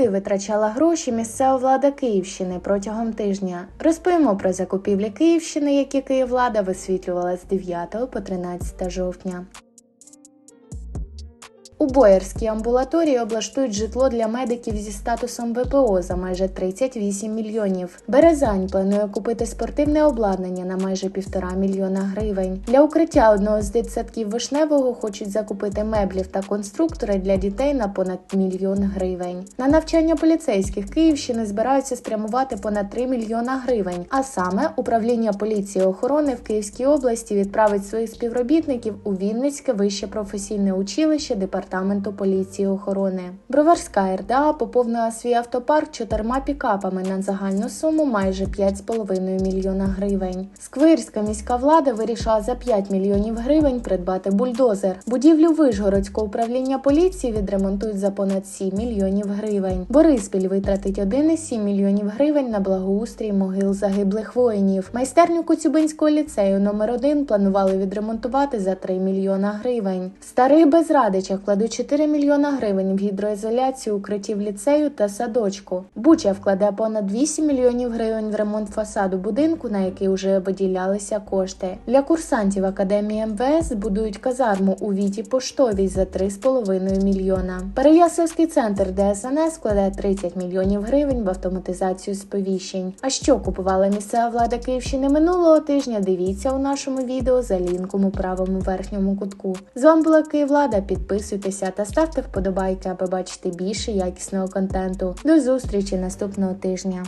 куди витрачала гроші місцева влада Київщини протягом тижня. Розповімо про закупівлі Київщини, які Київлада висвітлювала з 9 по 13 жовтня. У Боярській амбулаторії облаштують житло для медиків зі статусом ВПО за майже 38 мільйонів. Березань планує купити спортивне обладнання на майже півтора мільйона гривень. Для укриття одного з дитсадків вишневого хочуть закупити меблів та конструктори для дітей на понад мільйон гривень. На навчання поліцейських Київщини збираються спрямувати понад 3 мільйона гривень. А саме управління поліції охорони в Київській області відправить своїх співробітників у Вінницьке вище професійне училище департаменту поліції охорони. Броварська РДА поповнила свій автопарк чотирма пікапами на загальну суму майже 5,5 мільйона гривень. Сквирська міська влада вирішила за 5 мільйонів гривень придбати бульдозер. Будівлю Вишгородського управління поліції відремонтують за понад 7 мільйонів гривень. Бориспіль витратить 1,7 мільйонів гривень на благоустрій могил загиблих воїнів. Майстерню Коцюбинського ліцею номер 1 планували відремонтувати за 3 мільйона гривень. В старих безрадичах вкладуть 4 мільйона гривень в гідроізоляцію укриттів ліцею та садочку. Буча вкладе понад 8 мільйонів гривень в ремонт фасаду будинку, на який вже виділялися кошти. Для курсантів академії МВС будують казарму у Віті Поштовій за 3,5 мільйона. Переяславський центр ДСНС вкладе 30 мільйонів гривень в автоматизацію сповіщень. А що купувала місцева влада Київщини минулого тижня? Дивіться у нашому відео за лінком у правому верхньому кутку. З вами була Київлада. Підписуйтеся та ставте вподобайки, аби бачити більше якісного контенту. До зустрічі наступного тижня.